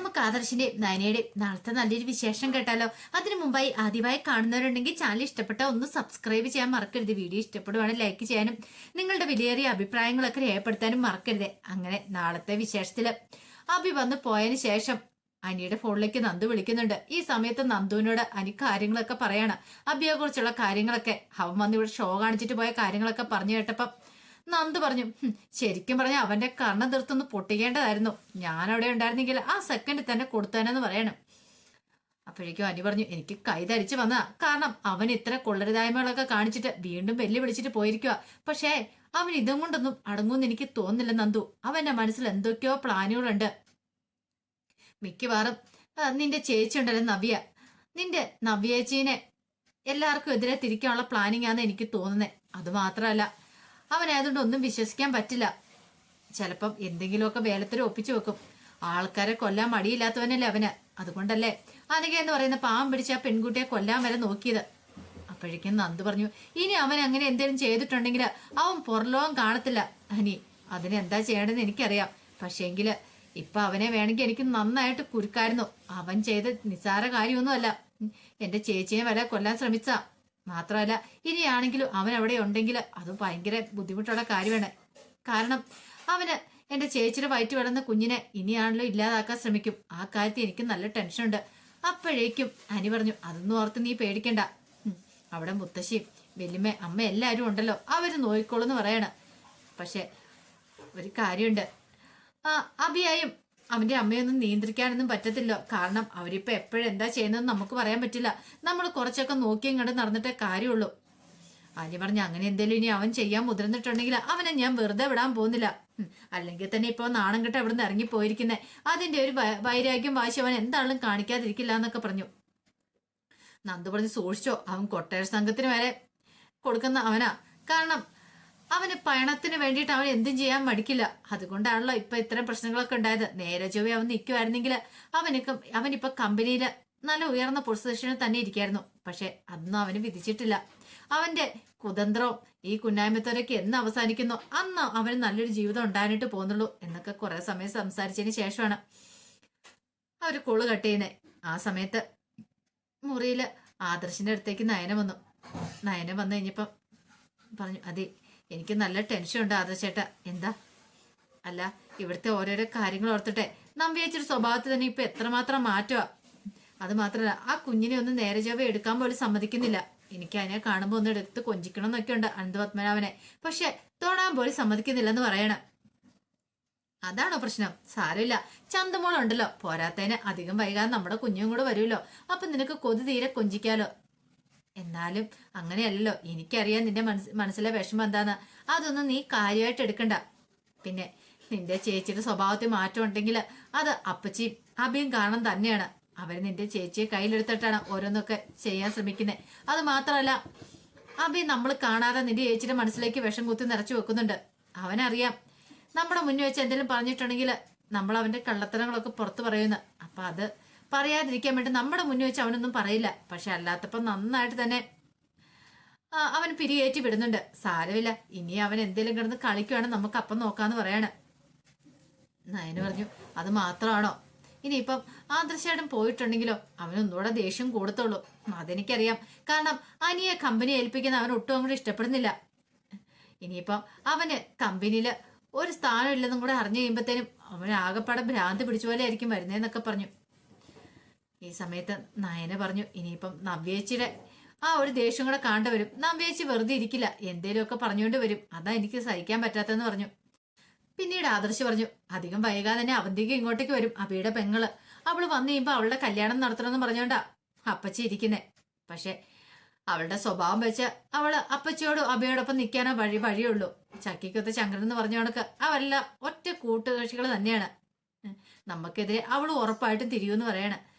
നമുക്ക് ആദർശിന്റെയും നയനയുടെയും നാളത്തെ നല്ലൊരു വിശേഷം കേട്ടാലോ? അതിനു മുമ്പായി ആദ്യമായി കാണുന്നവരുണ്ടെങ്കിൽ ചാനൽ ഇഷ്ടപ്പെട്ട ഒന്ന് സബ്സ്ക്രൈബ് ചെയ്യാൻ മറക്കരുത്. വീഡിയോ ഇഷ്ടപ്പെടുവാണെങ്കിൽ ലൈക്ക് ചെയ്യാനും നിങ്ങളുടെ വിലയേറിയ അഭിപ്രായങ്ങളൊക്കെ രേഖപ്പെടുത്താനും മറക്കരുത്. അങ്ങനെ നാളത്തെ വിശേഷത്തിൽ അഭി വന്ന് പോയതിനു ശേഷം അനിയുടെ ഫോണിലേക്ക് നന്ദു വിളിക്കുന്നുണ്ട്. ഈ സമയത്ത് നന്ദുവിനോട് അനി കാര്യങ്ങളൊക്കെ പറയാണ്. അബിയെ കുറിച്ചുള്ള കാര്യങ്ങളൊക്കെ. അവൻ വന്ന് ഇവിടെ ഷോ കാണിച്ചിട്ട് പോയ കാര്യങ്ങളൊക്കെ പറഞ്ഞു കേട്ടപ്പം നന്ദു പറഞ്ഞു ശരിക്കും പറഞ്ഞ അവന്റെ കണ്ണ് തീർത്തൊന്ന് പൊട്ടിക്കേണ്ടതായിരുന്നു. ഞാൻ അവിടെ ഉണ്ടായിരുന്നെങ്കിൽ ആ സെക്കൻഡിൽ തന്നെ കൊടുത്തേനെന്ന് പറയണം. അപ്പോഴേക്കും അനി പറഞ്ഞു എനിക്ക് കൈ ധരിച്ചു വന്നതാ. കാരണം അവൻ ഇത്ര കൊള്ളരുതായ്മകളൊക്കെ കാണിച്ചിട്ട് വീണ്ടും വെല്ലുവിളിച്ചിട്ട് പോയിരിക്കുക പക്ഷേ അവൻ ഇതും കൊണ്ടൊന്നും അടങ്ങുമെന്ന് എനിക്ക് തോന്നുന്നില്ല നന്ദു. അവന്റെ മനസ്സിൽ എന്തൊക്കെയോ പ്ലാനുകളുണ്ട്. മിക്കവാറും നിന്റെ ചേച്ചി ഉണ്ടല്ലോ നവ്യ. നിന്റെ നവ്യേച്ചീനെ എല്ലാവർക്കും എതിരെ തിരിക്കാനുള്ള പ്ലാനിങ് ആണെന്ന് എനിക്ക് തോന്നുന്നത് അത് മാത്രമല്ല അവനായതുകൊണ്ട് ഒന്നും വിശ്വസിക്കാൻ പറ്റില്ല. ചിലപ്പം എന്തെങ്കിലുമൊക്കെ വേലത്തിൽ ഒപ്പിച്ചു വെക്കും. ആൾക്കാരെ കൊല്ലാൻ മടിയില്ലാത്തവനല്ലേ അവന്. അതുകൊണ്ടല്ലേ? അനഘ എന്ന് പറയുന്ന പാവം പിടിച്ച ആ പെൺകുട്ടിയെ കൊല്ലാൻ വരെ നോക്കിയത്. അപ്പോഴേക്കും നന്ദ് പറഞ്ഞു ഇനി അവൻ അങ്ങനെ എന്തെങ്കിലും ചെയ്തിട്ടുണ്ടെങ്കിൽ അവൻ പുറലോകം കാണത്തില്ല. അനി അതിനെന്താ ചെയ്യേണ്ടതെന്ന് എനിക്കറിയാം. പക്ഷേങ്കിൽ ഇപ്പൊ അവനെ വേണമെങ്കിൽ എനിക്ക് നന്നായിട്ട് കുരുക്കായിരുന്നു. അവൻ ചെയ്ത നിസ്സാര കാര്യമൊന്നുമല്ല. എന്റെ ചേച്ചിയെ വരെ കൊല്ലാൻ ശ്രമിച്ച. മാത്രമല്ല ഇനിയാണെങ്കിലും അവൻ അവിടെ ഉണ്ടെങ്കിൽ അത് ഭയങ്കര ബുദ്ധിമുട്ടുള്ള കാര്യമാണ്. കാരണം അവന് എന്റെ ചേച്ചിയുടെ വയറ്റ് വളർന്ന കുഞ്ഞിനെ ഇനിയാണല്ലോ ഇല്ലാതാക്കാൻ ശ്രമിക്കും. ആ കാര്യത്തിൽ എനിക്ക് നല്ല ടെൻഷനുണ്ട് അപ്പോഴേക്കും അനി പറഞ്ഞു അതൊന്നും ഓർത്ത് നീ പേടിക്കണ്ട. അവിടെ മുത്തശ്ശിയും വല്യമ്മ അമ്മ എല്ലാവരും ഉണ്ടല്ലോ. അവർ നോയിക്കോളെന്ന് പറയണം. പക്ഷെ ഒരു കാര്യമുണ്ട്. അഭിയായും അവന്റെ അമ്മയൊന്നും നിയന്ത്രിക്കാനൊന്നും പറ്റത്തില്ല. കാരണം അവരിപ്പോ എപ്പോഴും എന്താ ചെയ്യുന്നതെന്ന് നമുക്ക് പറയാൻ പറ്റില്ല. നമ്മൾ കുറച്ചൊക്കെ നോക്കിയും കണ്ട് നടന്നിട്ടേ കാര്യമുള്ളൂ. ആര്യ പറഞ്ഞ അങ്ങനെ എന്തെങ്കിലും ഇനി അവൻ ചെയ്യാൻ മുതിർന്നിട്ടുണ്ടെങ്കിൽ അവനെ ഞാൻ വെറുതെ വിടാൻ പോകുന്നില്ല. അല്ലെങ്കിൽ തന്നെ ഇപ്പൊ നാണം കെട്ട് അവിടെ നിന്ന് അതിന്റെ ഒരു വൈരാഗ്യം വാശി അവൻ എന്താണെങ്കിലും കാണിക്കാതിരിക്കില്ല എന്നൊക്കെ പറഞ്ഞു. നന്ദു പറഞ്ഞ് സൂക്ഷിച്ചോ. അവൻ കൊട്ടേഴ് സംഘത്തിന് വരെ കൊടുക്കുന്ന അവനാ. കാരണം അവന് പണത്തിന് വേണ്ടിയിട്ട് അവൻ എന്തും ചെയ്യാൻ മടിക്കില്ല. അതുകൊണ്ടാണല്ലോ ഇപ്പൊ ഇത്തരം പ്രശ്നങ്ങളൊക്കെ ഉണ്ടായത്. നേരെ ചൊവ്വേ അവൻ നിൽക്കുമായിരുന്നെങ്കിൽ അവനൊക്കെ അവനിപ്പൊ കമ്പനിയിൽ നല്ല ഉയർന്ന പൊസിഷനിൽ തന്നെ ഇരിക്കായിരുന്നു. പക്ഷെ അതൊന്നും അവന് വിധിച്ചിട്ടില്ല. അവന്റെ കുതന്ത്രവും ഈ കുന്നായ്മത്തോരൊക്കെ എന്ന് അവസാനിക്കുന്നു. അന്ന് അവന് നല്ലൊരു ജീവിതം ഉണ്ടാകാനായിട്ട് പോകുന്നുള്ളൂ എന്നൊക്കെ കുറെ സമയം സംസാരിച്ചതിന് ശേഷമാണ് അവർ കോൾ കട്ട് ചെയ്യുന്നത് ആ സമയത്ത് മുറിയിൽ ആദർശിന്റെ അടുത്തേക്ക് നയനം വന്നു. നയനം വന്നു കഴിഞ്ഞപ്പം പറഞ്ഞു അതെ എനിക്ക് നല്ല ടെൻഷൻ ഉണ്ട് ആദർശേട്ടാ എന്താ? അല്ല ഇവിടുത്തെ ഓരോരോ കാര്യങ്ങൾ ഓർത്തിട്ടെ. നമ്പിയച്ചൊരു സ്വഭാവത്തിൽ തന്നെ ഇപ്പൊ എത്രമാത്രം മാറ്റുക അത് മാത്രമല്ല ആ കുഞ്ഞിനെ ഒന്ന് നേരെ ചൊവ്വ എടുക്കാൻ പോലും സമ്മതിക്കുന്നില്ല. എനിക്ക് അതിനെ കാണുമ്പോൾ ഒന്ന് എടുത്ത് കൊഞ്ചിക്കണം എന്നൊക്കെ ഉണ്ട് അനന്തപത്മനാഭനെ പക്ഷെ തോണാൻ പോലും സമ്മതിക്കുന്നില്ല എന്ന് പറയണ. അതാണോ പ്രശ്നം? സാരമില്ല. ചന്തമോളുണ്ടല്ലോ. പോരാത്തതിന് അധികം വൈകാതെ നമ്മുടെ കുഞ്ഞും കൂടെ വരുമല്ലോ. അപ്പൊ നിനക്ക് കൊതി തീരെ കൊഞ്ചിക്കാലോ? എന്നാലും അങ്ങനെയല്ലല്ലോ. എനിക്കറിയാം നിന്റെ മനസ് മനസ്സിലെ വിഷമം എന്താന്ന്. അതൊന്നും നീ കാര്യമായിട്ട് എടുക്കണ്ട. പിന്നെ നിന്റെ ചേച്ചിയുടെ സ്വഭാവത്തിൽ മാറ്റം ഉണ്ടെങ്കിൽ അത് അപ്പച്ചിയും അബിയും കാരണം തന്നെയാണ്. അവർ നിന്റെ ചേച്ചിയെ കയ്യിലെടുത്തിട്ടാണ് ഓരോന്നൊക്കെ ചെയ്യാൻ ശ്രമിക്കുന്നത് അത് മാത്രമല്ല അബി നമ്മൾ കാണാതെ നിന്റെ ചേച്ചിയുടെ മനസ്സിലേക്ക് വിഷം കുത്തി നിറച്ചു വെക്കുന്നുണ്ട്. അവനറിയാം. നമ്മുടെ മുന്നിൽ വെച്ച് എന്തെങ്കിലും പറഞ്ഞിട്ടുണ്ടെങ്കിൽ നമ്മൾ അവന്റെ കള്ളത്തരങ്ങളൊക്കെ പുറത്തു പറയുന്നു. അപ്പൊ അത് പറയാതിരിക്കാൻ വേണ്ടി നമ്മുടെ മുന്നിൽ വെച്ച് അവനൊന്നും പറയില്ല. പക്ഷെ അല്ലാത്തപ്പം നന്നായിട്ട് തന്നെ അവൻ പിരിയേറ്റി വിടുന്നുണ്ട്. സാരമില്ല. ഇനി അവൻ എന്തെങ്കിലും കിടന്ന് കളിക്കുവാണെങ്കിൽ നമുക്ക് അപ്പം നോക്കാന്ന് പറയാണ്. നയന് പറഞ്ഞു അത് മാത്രമാണോ? ഇനിയിപ്പം ആദർശേട്ടൻ പോയിട്ടുണ്ടെങ്കിലോ? അവനൊന്നുകൂടെ ദേഷ്യം കൂടത്തുള്ളൂ. അതെനിക്കറിയാം. കാരണം അനിയെ കമ്പനി ഏൽപ്പിക്കുന്ന അവൻ ഒട്ടും അങ്ങോട്ട് ഇഷ്ടപ്പെടുന്നില്ല. ഇനിയിപ്പം അവന് കമ്പനിയിൽ ഒരു സ്ഥാനം ഇല്ലെന്നും കൂടെ അറിഞ്ഞു കഴിയുമ്പത്തേനും അവൻ ആകെപ്പാടെ ഭ്രാന്ത് പിടിച്ച പോലെ ആയിരിക്കും വരുന്നതെന്നൊക്കെ പറഞ്ഞു. ഈ സമയത്ത് നയന പറഞ്ഞു ഇനിയിപ്പം നവ്യേച്ചിയുടെ ആ ഒരു ദേഷ്യം കൂടെ കാണേണ്ട വരും. നവ്യേച്ചി വെറുതെ ഇരിക്കില്ല. എന്തേലുമൊക്കെ പറഞ്ഞുകൊണ്ട് വരും. അതാ എനിക്ക് സഹിക്കാൻ പറ്റാത്തെന്ന് പറഞ്ഞു. പിന്നീട് ആദർശ് പറഞ്ഞു അധികം വൈകാതെ തന്നെ അവന്തിക ഇങ്ങോട്ടേക്ക് വരും. അബിയുടെ പെങ്ങൾ. അവൾ വന്നു കഴിയുമ്പോ അവളുടെ കല്യാണം നടത്തണമെന്ന് പറഞ്ഞോണ്ടാ അപ്പച്ചി ഇരിക്കുന്നേ. പക്ഷെ അവളുടെ സ്വഭാവം വെച്ച് അവൾ അപ്പച്ചിയോടും അബിയോടൊപ്പം നിൽക്കാനോ വഴി വഴിയുള്ളൂ. ചക്കിക്കൊത്ത ചങ്കരൻ എന്ന് പറഞ്ഞ കണക്ക് അവരെല്ലാം ഒറ്റ കൂട്ടുകക്ഷികൾ തന്നെയാണ്. നമുക്കെതിരെ അവൾ ഉറപ്പായിട്ടും തിരിയൂന്ന് പറയാണ്.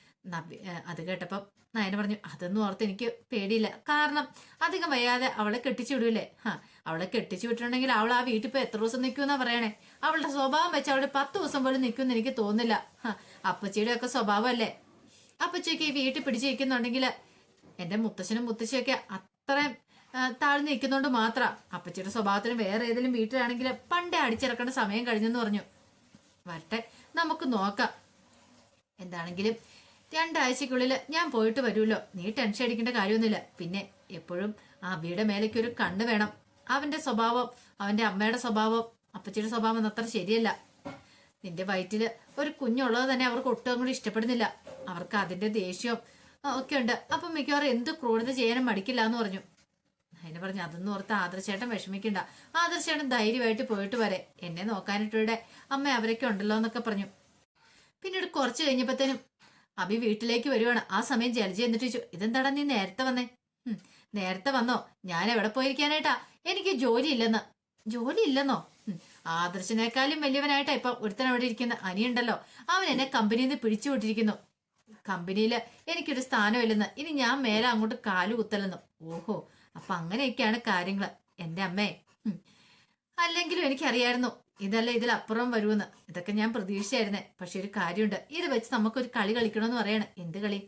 ഏഹ് അത് കേട്ടപ്പം നയന പറഞ്ഞു അതൊന്നും ഓർത്ത് എനിക്ക് പേടിയില്ല. കാരണം അധികം വയ്യാതെ അവളെ കെട്ടിച്ചു വിടൂലേ? ഹാ അവളെ കെട്ടിച്ചു വിട്ടിട്ടുണ്ടെങ്കിൽ അവൾ ആ വീട്ടിൽ ഇപ്പൊ എത്ര ദിവസം നിൽക്കുമെന്നാ പറയണേ? അവളുടെ സ്വഭാവം വെച്ച് അവൾ പത്ത് ദിവസം പോലും നിൽക്കുമെന്ന് എനിക്ക് തോന്നില്ല ഹാ അപ്പച്ചിയുടെ ഒക്കെ സ്വഭാവമല്ലേ? അപ്പച്ചിയൊക്കെ ഈ വീട്ടിൽ പിടിച്ചു നിൽക്കുന്നുണ്ടെങ്കിൽ എന്റെ മുത്തശ്ശനും മുത്തശ്ശിയൊക്കെ അത്രയും താഴ്ന്നു നിൽക്കുന്നോണ്ട് മാത്ര. അപ്പച്ചിയുടെ സ്വഭാവത്തിന് വേറെ ഏതെങ്കിലും വീട്ടിലാണെങ്കിൽ പണ്ടേ അടിച്ചിറക്കേണ്ട സമയം കഴിഞ്ഞെന്ന് പറഞ്ഞു. വരട്ടെ നമുക്ക് നോക്കാം. എന്താണെങ്കിലും രണ്ടാഴ്ചക്കുള്ളിൽ ഞാൻ പോയിട്ട് വരുമല്ലോ. നീ ടെൻഷൻ അടിക്കേണ്ട കാര്യമൊന്നുമില്ല. പിന്നെ എപ്പോഴും ആ അബിയുടെ മേലേക്ക് ഒരു കണ്ണ് വേണം. അവന്റെ സ്വഭാവം അവന്റെ അമ്മയുടെ സ്വഭാവം അപ്പച്ചിയുടെ സ്വഭാവം അത്ര ശരിയല്ല. നിന്റെ വയറ്റിൽ ഒരു കുഞ്ഞുള്ളത് തന്നെ അവർക്ക് ഒട്ടും കൂടി ഇഷ്ടപ്പെടുന്നില്ല. അവർക്ക് അതിന്റെ ദേഷ്യവും ഒക്കെ ഉണ്ട്. അപ്പൊ മിക്കവാറും എന്ത് ക്രൂരത ചെയ്യാനും മടിക്കില്ല എന്ന് പറഞ്ഞു. അതിന് പറഞ്ഞു അതൊന്നും ഓർത്ത് ആദർശേട്ടൻ വിഷമിക്കണ്ട. ആദർശേട്ടൻ ധൈര്യമായിട്ട് പോയിട്ട് വരെ. എന്നെ നോക്കാനിട്ടിവിടെ അമ്മ അവരൊക്കെ ഉണ്ടല്ലോ എന്നൊക്കെ പറഞ്ഞു. പിന്നീട് കുറച്ച് കഴിഞ്ഞപ്പോഴത്തേനും അഭി വീട്ടിലേക്ക് വരുവാണ്. ആ സമയം ജലജ എന്നിട്ട് ചോദിച്ചു ഇതെന്താടാ നീ നേരത്തെ വന്നേ? നേരത്തെ വന്നോ. ഞാൻ എവിടെ പോയിരിക്കാനായിട്ടാ? എനിക്ക് ജോലി ഇല്ലെന്ന് ജോലി ഇല്ലെന്നോ ആദർശനേക്കാളും വലിയവനായിട്ടാ ഇപ്പൊ ഒരുത്തൻ അവിടെ ഇരിക്കുന്ന. അനിയുണ്ടല്ലോ. അവൻ എന്നെ കമ്പനിയിൽ നിന്ന് പിടിച്ചു വിട്ടിരിക്കുന്നു. കമ്പനിയിൽ എനിക്കൊരു സ്ഥാനമില്ലെന്ന്. ഇനി ഞാൻ മേലെ അങ്ങോട്ട് കാലു കുത്തലെന്ന് ഓഹോ അപ്പൊ അങ്ങനെയൊക്കെയാണ് കാര്യങ്ങൾ എന്റെ അമ്മേ. അല്ലെങ്കിലും എനിക്കറിയായിരുന്നു. ഇതല്ല ഇതിലപ്പുറം വരുമെന്ന്. ഇതൊക്കെ ഞാൻ പ്രതീക്ഷിച്ചായിരുന്നേ. പക്ഷെ ഒരു കാര്യമുണ്ട്. ഇത് വെച്ച് നമുക്കൊരു കളി കളിക്കണമെന്ന് പറയണം. എന്ത് കളി?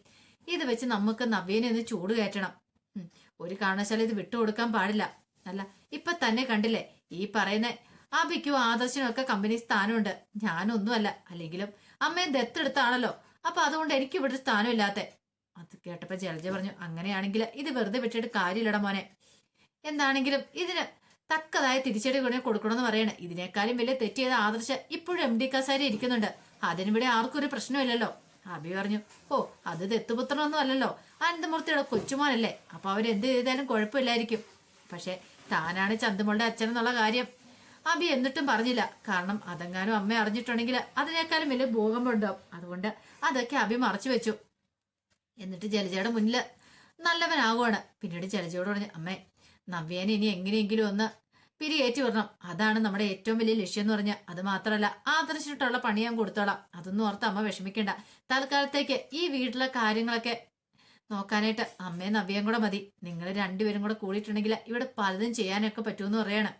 ഇത് വെച്ച് നമുക്ക് നവ്യേനെ ഒന്ന് ചൂട് കയറ്റണം. ഒരു കാരണവശാലും ഇത് വിട്ടുകൊടുക്കാൻ പാടില്ല. അല്ല ഇപ്പൊ തന്നെ കണ്ടില്ലേ? ഈ പറയുന്ന അബിക്കും ആദർശനും ഒക്കെ കമ്പനി സ്ഥാനമുണ്ട്. ഞാനൊന്നുമല്ല. അല്ലെങ്കിലും അമ്മയെ ദത്തെടുത്താണല്ലോ അപ്പൊ അതുകൊണ്ട് എനിക്ക് ഇവിടെ സ്ഥാനം ഇല്ലാത്തെ അത് കേട്ടപ്പോ ജലജ പറഞ്ഞു അങ്ങനെയാണെങ്കിൽ ഇത് വെറുതെ വിട്ടിട്ട് കാര്യമില്ലട മോനെ. എന്താണെങ്കിലും ഇതിന് തക്കതായ തിരിച്ചടി കൂടെ കൊടുക്കണമെന്ന് പറയണേ. ഇതിനേക്കാളും വലിയ തെറ്റ് ചെയ്ത ആദർശ ഇപ്പോഴും എം ഡി കസാരി ഇരിക്കുന്നുണ്ട്. അതിനിവിടെ ആർക്കും ഒരു പ്രശ്നമില്ലല്ലോ. അബി പറഞ്ഞു ഓ അത് ദത്തുപുത്രനൊന്നും അല്ലല്ലോ. അനന്തമൂർത്തിയുടെ കൊച്ചുമോനല്ലേ. അപ്പൊ അവരെന്ത് ചെയ്താലും കുഴപ്പമില്ലായിരിക്കും. പക്ഷെ താനാണ് ചന്തുമോളുടെ അച്ഛൻ എന്നുള്ള കാര്യം. അബി എന്നിട്ടും പറഞ്ഞില്ല. കാരണം അതെങ്ങാനും അമ്മ അറിഞ്ഞിട്ടുണ്ടെങ്കിൽ അതിനേക്കാളും വലിയ ഭൂകമ്പുണ്ടാവും അതുകൊണ്ട് അതൊക്കെ അബി മറച്ചു വെച്ചു. എന്നിട്ട് ജലജയുടെ മുന്നിൽ നല്ലവനാകുവാണ് പിന്നീട് ജലജയോട് പറഞ്ഞു അമ്മേ നവ്യേനെ ഇനി എങ്ങനെയെങ്കിലും ഒന്ന് പിരിയേറ്റി വരണം അതാണ് നമ്മുടെ ഏറ്റവും വലിയ ലക്ഷ്യം എന്ന് പറഞ്ഞാൽ അത് മാത്രമല്ല ആദർശിട്ടുള്ള പണി ഞാൻ കൊടുത്തോളാം. അതൊന്നും ഓർത്ത് അമ്മ വിഷമിക്കേണ്ട. തൽക്കാലത്തേക്ക് ഈ വീട്ടിലെ കാര്യങ്ങളൊക്കെ നോക്കാനായിട്ട് അമ്മയും നവ്യയും കൂടെ മതി. നിങ്ങൾ രണ്ടുപേരും കൂടെ കൂടിയിട്ടുണ്ടെങ്കിൽ ഇവിടെ പലതും ചെയ്യാനൊക്കെ പറ്റുമെന്ന് പറയാണ്.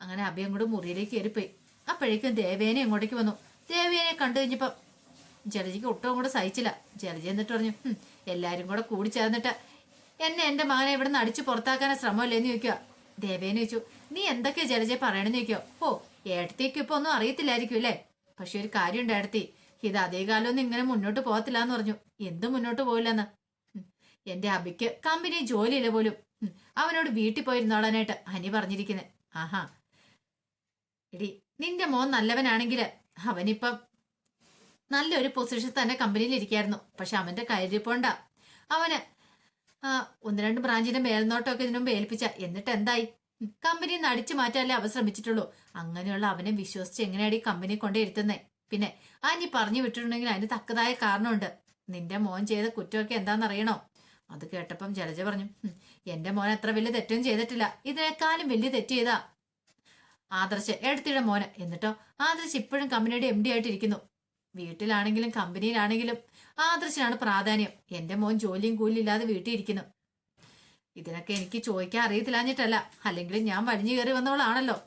അങ്ങനെ അഭയം കൂടെ മുറിയിലേക്ക് കയറിപ്പോയി. അപ്പോഴേക്കും ദേവേനെ അങ്ങോട്ടേക്ക് വന്നു. ദേവേനെ കണ്ടു കഴിഞ്ഞപ്പം ജലജയ്ക്ക് ഒട്ടും കൂടെ സഹിച്ചില്ല. ജലജ എന്നിട്ട് പറഞ്ഞു എല്ലാവരും കൂടെ കൂടി ചേർന്നിട്ട് എന്നെ എന്റെ മകനെ ഇവിടെ നിന്ന് അടിച്ചു പുറത്താക്കാനാ ശ്രമമല്ലേന്ന് ചോദിക്കുക ദേവേന്ന് ചോദിച്ചു നീ എന്തൊക്കെ ജലജയെ പറയണെന്ന് ചോദിക്കോ ഓ ഏടത്തേക്ക് ഇപ്പൊ ഒന്നും അറിയത്തില്ലായിരിക്കും അല്ലേ? പക്ഷെ ഒരു കാര്യം ഉണ്ട് ഏടത്തി ഇത് അതേ കാലമൊന്നും ഇങ്ങനെ മുന്നോട്ട് പോകത്തില്ല എന്ന് പറഞ്ഞു. എന്ത് മുന്നോട്ട് പോയില്ലെന്ന് എന്റെ അബിക്ക് കമ്പനി ജോലിയില്ല പോലും. അവനോട് വീട്ടിൽ പോയിരുന്നോളാനായിട്ട് ഹനി പറഞ്ഞിരിക്കുന്നത് ആഹാ. എടി നിന്റെ മോൻ നല്ലവനാണെങ്കിൽ അവനിപ്പം നല്ലൊരു പൊസിഷൻ തന്നെ കമ്പനിയിൽ ഇരിക്കായിരുന്നു. പക്ഷെ അവന്റെ പോണ്ട അവന് ഒന്ന് രണ്ട് ബ്രാഞ്ചിന്റെ മേൽനോട്ടമൊക്കെ ഇതിനു മുമ്പ് ഏൽപ്പിച്ച. എന്നിട്ട് എന്തായി? കമ്പനി നടിച്ചു മാറ്റാനല്ലേ അവ ശ്രമിച്ചിട്ടുള്ളൂ. അങ്ങനെയുള്ള അവനെ വിശ്വസിച്ച് എങ്ങനെയാണ് ഈ കമ്പനി കൊണ്ടേ ഇരുത്തുന്നേ? പിന്നെ ആ നീ പറഞ്ഞു വിട്ടിട്ടുണ്ടെങ്കിൽ അതിന് തക്കതായ കാരണമുണ്ട്. നിന്റെ മോൻ ചെയ്ത കുറ്റമൊക്കെ എന്താണെന്നറിയണോ? അത് കേട്ടപ്പം ജലജ പറഞ്ഞു "ഉം, എന്റെ മോൻ അത്ര വലിയ തെറ്റൊന്നും ചെയ്തിട്ടില്ല. ഇതിനേക്കാളും വലിയ തെറ്റ് ചെയ്താ ആദർശ് എടുത്തിയുടെ മോന്. എന്നിട്ടോ ആദർശ് ഇപ്പോഴും കമ്പനിയുടെ എം ഡി ആയിട്ടിരിക്കുന്നു. വീട്ടിലാണെങ്കിലും കമ്പനിയിലാണെങ്കിലും ആദർശനാണ് പ്രാധാന്യം. എന്റെ മോൻ ജോലിയും കൂലിയും ഇല്ലാതെ വീട്ടിൽ ഇരിക്കുന്നു. ഇതിനൊക്കെ എനിക്ക് ചോദിക്കാൻ അറിയത്തില്ലാഞ്ഞിട്ടല്ല. അല്ലെങ്കിൽ ഞാൻ വടിഞ്ഞു കയറി വന്നവളാണല്ലോ.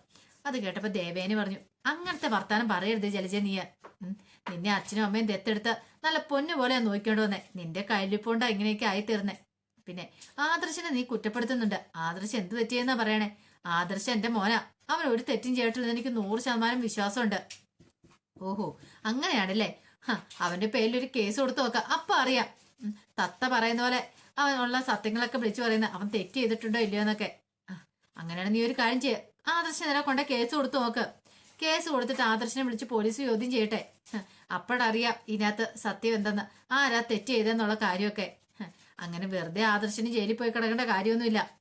അത് കേട്ടപ്പോ ദേവേനി പറഞ്ഞു അങ്ങനത്തെ വർത്താനം പറയരുത് ജലജ നീ നിന്നെ അച്ഛനും അമ്മയും ദത്തെടുത്ത് നല്ല പൊന്നു പോലെ നോക്കിക്കൊണ്ട് വന്നേ. നിന്റെ കയ്യിലിപ്പോണ്ടാ ഇങ്ങനെയൊക്കെ ആയിത്തീർന്നേ. പിന്നെ ആദർശനെ നീ കുറ്റപ്പെടുത്തുന്നുണ്ട്. ആദർശ് എന്ത് തെറ്റിയെന്നാ പറയണേ? ആദർശ് എന്റെ മോനാ. അവൻ ഒരു തെറ്റും ചെയ്തിട്ടില്ലെന്ന് എനിക്ക് നൂറ് ശതമാനം വിശ്വാസമുണ്ട്. ഓഹോ അങ്ങനെയാണല്ലേ? അവന്റെ പേരിൽ ഒരു കേസ് കൊടുത്തു നോക്കാം. അപ്പൊ അറിയാം. തത്ത പറയുന്ന പോലെ അവനുള്ള സത്യങ്ങളൊക്കെ വിളിച്ചു പറയുന്ന അവൻ തെറ്റ് ചെയ്തിട്ടുണ്ടോ ഇല്ലയോ എന്നൊക്കെ. അങ്ങനെയാണ് നീ ഒരു കാര്യം ചെയ്യ. ആദർശനെ കൊണ്ട കേസ് കൊടുത്തു നോക്ക്. കേസ് കൊടുത്തിട്ട് ആദർശനെ വിളിച്ച് പോലീസ് ചോദ്യം ചെയ്യട്ടെ. അപ്പോഴറിയാം ഇതിനകത്ത് സത്യം എന്തെന്ന്. ആരാ തെറ്റ് ചെയ്തെന്നുള്ള കാര്യമൊക്കെ. അങ്ങനെ വെറുതെ ആദർശന് ജയിലിൽ പോയി കിടക്കേണ്ട കാര്യമൊന്നുമില്ല.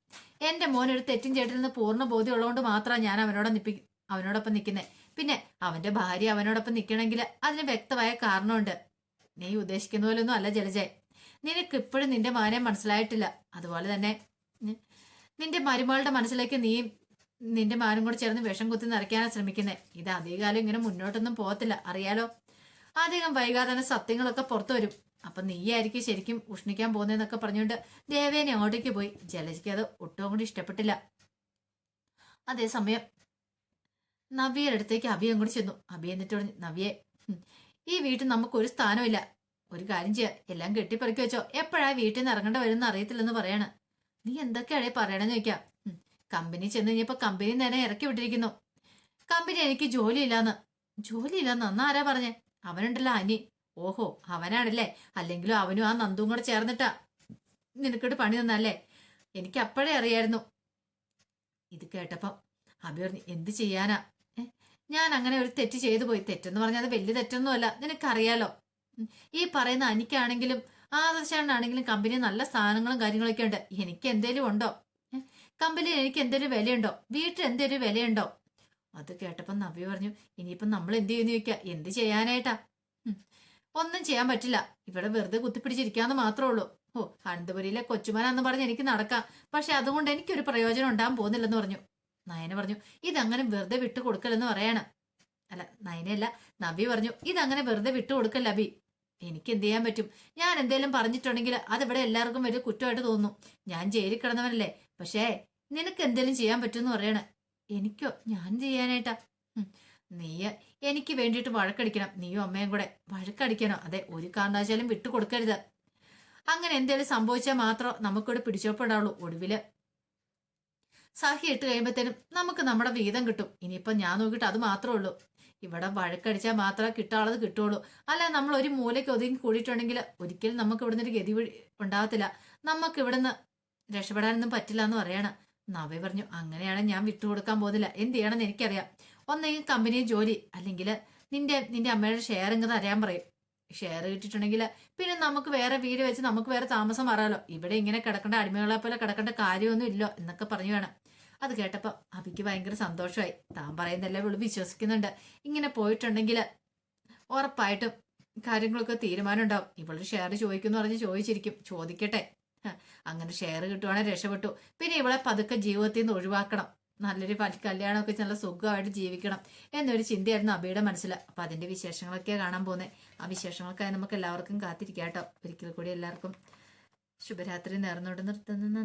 എന്റെ മോൻ ഒരു തെറ്റും ചേട്ടനെന്ന് പൂർണ ബോധ്യമുള്ളതുകൊണ്ട് മാത്രമാണ് ഞാൻ അവനോട് നിപ്പി അവനോടൊപ്പം നിൽക്കുന്നത് പിന്നെ അവന്റെ ഭാര്യ അവനോടൊപ്പം നിൽക്കണമെങ്കിൽ അതിന് വ്യക്തമായ കാരണമുണ്ട്. നീ ഉദ്ദേശിക്കുന്ന പോലൊന്നും അല്ല ജലജയ. നിനക്ക് ഇപ്പോഴും നിന്റെ മകനെ മനസ്സിലായിട്ടില്ല. അതുപോലെ തന്നെ നിന്റെ മരുമകളുടെ മനസ്സിലേക്ക് നീ നിന്റെ മാനും കൂടെ ചേർന്ന് വിഷം കുത്തി നിറയ്ക്കാനാണ് ശ്രമിക്കുന്നത് ഇത് അധികകാലം ഇങ്ങനെ മുന്നോട്ടൊന്നും പോകത്തില്ല. അറിയാലോ? അധികം വൈകാതെ തന്നെ സത്യങ്ങളൊക്കെ പുറത്തു വരും. അപ്പൊ നീയായിരിക്കും ശരിക്കും ഉഷ്ണിക്കാൻ പോകുന്നതെന്നൊക്കെ പറഞ്ഞുകൊണ്ട് ദേവേനെ അങ്ങോട്ടേക്ക് പോയി. ജലജയ്ക്ക് അത് ഒട്ടും കൂടി ഇഷ്ടപ്പെട്ടില്ല. അതേസമയം നവ്യയുടെ അടുത്തേക്ക് അഭിയും കൂടി ചെന്നു. അഭി എന്നിട്ട് പറഞ്ഞു നവ്യെ ഈ വീട്ടിൽ നമുക്ക് ഒരു സ്ഥാനമില്ല. ഒരു കാര്യം ചെയ്യാം. എല്ലാം കെട്ടിപ്പറക്കി വെച്ചോ. എപ്പോഴാ വീട്ടിൽ നിന്ന് ഇറങ്ങേണ്ട വരുമെന്ന് അറിയത്തില്ലെന്ന് പറയാണ്. നീ എന്തൊക്കെയാണേ പറയണെന്ന് ചോദിക്കാം. കമ്പനി ചെന്ന് കഴിഞ്ഞപ്പോ കമ്പനി നേരെ ഇറക്കി വിട്ടിരിക്കുന്നു. കമ്പനി എനിക്ക് ജോലിയില്ലാന്ന്. ജോലിയില്ലെന്ന്? അന്ന് ആരാ പറഞ്ഞേ? അവനുണ്ടല്ലോ അനി. ഓഹോ അവനാണല്ലേ. അല്ലെങ്കിലും അവനും ആ നന്ദും കൂടെ ചേർന്നിട്ടാ നിനക്കിട്ട് പണി തന്നല്ലേ എനിക്ക് അപ്പോഴേ അറിയായിരുന്നു. ഇത് കേട്ടപ്പം അഭി പറഞ്ഞു എന്ത് ചെയ്യാനാ? ഞാൻ അങ്ങനെ ഒരു തെറ്റ് ചെയ്തു പോയി. തെറ്റെന്ന് പറഞ്ഞാൽ അത് വലിയ തെറ്റൊന്നുമല്ല. നിനക്കറിയാലോ. ഈ പറയുന്ന അനിക്കാണെങ്കിലും ആദർശാണെങ്കിലും കമ്പനി നല്ല സാധനങ്ങളും കാര്യങ്ങളൊക്കെ ഉണ്ട്. എനിക്ക് എന്തേലും ഉണ്ടോ? കമ്പനി എനിക്ക് എന്തേലും വിലയുണ്ടോ? വീട്ടിൽ എന്തേലും വിലയുണ്ടോ? അത് കേട്ടപ്പോൾ നവ്യ പറഞ്ഞു ഇനിയിപ്പം നമ്മൾ എന്ത് ചെയ്യുന്നു ചോദിക്കുക എന്ത് ചെയ്യാനായിട്ടാ? ഒന്നും ചെയ്യാൻ പറ്റില്ല. ഇവിടെ വെറുതെ കുത്തിപ്പിടിച്ചിരിക്കാന്ന് മാത്രമേ ഉള്ളൂ. ഓ അനന്തപുരിയിലെ കൊച്ചുമനാന്ന് പറഞ്ഞ് എനിക്ക് നടക്കാം. പക്ഷെ അതുകൊണ്ട് എനിക്കൊരു പ്രയോജനം ഉണ്ടാകാൻ പോകുന്നില്ലെന്ന് പറഞ്ഞു. നയന പറഞ്ഞു ഇതങ്ങനെ വെറുതെ വിട്ടു കൊടുക്കലെന്ന് പറയാണ്. അല്ല നയനയല്ല നബി പറഞ്ഞു ഇതങ്ങനെ വെറുതെ വിട്ടു കൊടുക്കല്ല അബി എനിക്ക് എന്ത് ചെയ്യാൻ പറ്റും? ഞാൻ എന്തേലും പറഞ്ഞിട്ടുണ്ടെങ്കിൽ അതിവിടെ എല്ലാവർക്കും വലിയ കുറ്റമായിട്ട് തോന്നും ഞാൻ ജയിലിൽ കിടന്നവനല്ലേ. പക്ഷേ നിനക്ക് എന്തേലും ചെയ്യാൻ പറ്റുമെന്ന് പറയണേ. എനിക്കോ? ഞാൻ ചെയ്യാനായിട്ടാ? നീ എനിക്ക് വേണ്ടിയിട്ട് വഴക്കടിക്കണം. നീയും അമ്മയും കൂടെ വഴക്കടിക്കണോ. അതെ ഒരു കാരണവശാലും വിട്ടുകൊടുക്കരുത് അങ്ങനെ എന്തേലും സംഭവിച്ചാൽ മാത്രം നമുക്കിവിടെ പിടിച്ചോപ്പെടാവുള്ളൂ ഒടുവിൽ സഹി ഇട്ട് കഴിയുമ്പോഴത്തേനും നമുക്ക് നമ്മുടെ വീതം കിട്ടും. ഇനിയിപ്പം ഞാൻ നോക്കിയിട്ട് അത് മാത്രമേ ഉള്ളൂ. ഇവിടെ വഴക്കടിച്ചാൽ മാത്രമേ കിട്ടാനുള്ളത് കിട്ടുള്ളൂ അല്ല നമ്മൾ ഒരു മൂലയ്ക്ക് ഒതുങ്ങി കൂടിയിട്ടുണ്ടെങ്കിൽ ഒരിക്കലും നമുക്ക് ഇവിടുന്ന് ഒരു ഗതി ഉണ്ടാകത്തില്ല. നമുക്ക് ഇവിടുന്ന് രക്ഷപ്പെടാനൊന്നും പറ്റില്ല എന്ന് പറയാണ്. നവ്യ പറഞ്ഞു അങ്ങനെയാണെങ്കിൽ ഞാൻ വിട്ടുകൊടുക്കാൻ പോകുന്നില്ല. എന്ത് ചെയ്യണമെന്ന് എനിക്കറിയാം. ഒന്നെങ്കിൽ കമ്പനി ജോലി അല്ലെങ്കിൽ നിന്റെ നിന്റെ അമ്മയുടെ ഷെയർ ഇങ്ങനെ അറിയാൻ പറയും. ഷെയർ കിട്ടിയിട്ടുണ്ടെങ്കിൽ പിന്നെ നമുക്ക് വേറെ വീട് വെച്ച് നമുക്ക് വേറെ താമസം മാറാമല്ലോ. ഇവിടെ ഇങ്ങനെ കിടക്കേണ്ട അടിമകളെ പോലെ കിടക്കേണ്ട കാര്യമൊന്നും ഇല്ലോ എന്നൊക്കെ പറഞ്ഞു വേണം. അത് കേട്ടപ്പോ അഭിക്ക് ഭയങ്കര സന്തോഷമായി. താൻ പറയുന്നല്ലേ ഇവൾ വിശ്വസിക്കുന്നുണ്ട്. ഇങ്ങനെ പോയിട്ടുണ്ടെങ്കിൽ ഉറപ്പായിട്ടും കാര്യങ്ങളൊക്കെ തീരുമാനം ഉണ്ടാവും ഇവൾ ഷെയർ ചോദിക്കുന്നു പറഞ്ഞ് ചോദിച്ചിരിക്കും. ചോദിക്കട്ടെ. അങ്ങനെ ഷെയർ കിട്ടുവാണെങ്കിൽ രക്ഷപ്പെട്ടു. പിന്നെ ഇവളെ പതുക്കെ ജീവിതത്തിൽ നിന്ന് ഒഴിവാക്കണം. നല്ലൊരു കല്യാണമൊക്കെ നല്ല സുഖമായിട്ട് ജീവിക്കണം എന്നൊരു ചിന്തയായിരുന്നു അബിയുടെ മനസ്സിൽ. അപ്പൊ അതിന്റെ വിശേഷങ്ങളൊക്കെ കാണാൻ പോകുന്നത് ആ വിശേഷങ്ങൾക്കായി നമുക്ക് എല്ലാവർക്കും കാത്തിരിക്കാം കേട്ടോ. ഒരിക്കൽ കൂടി എല്ലാവർക്കും ശുഭരാത്രി നേർന്നോട് നിർത്തുന്നു.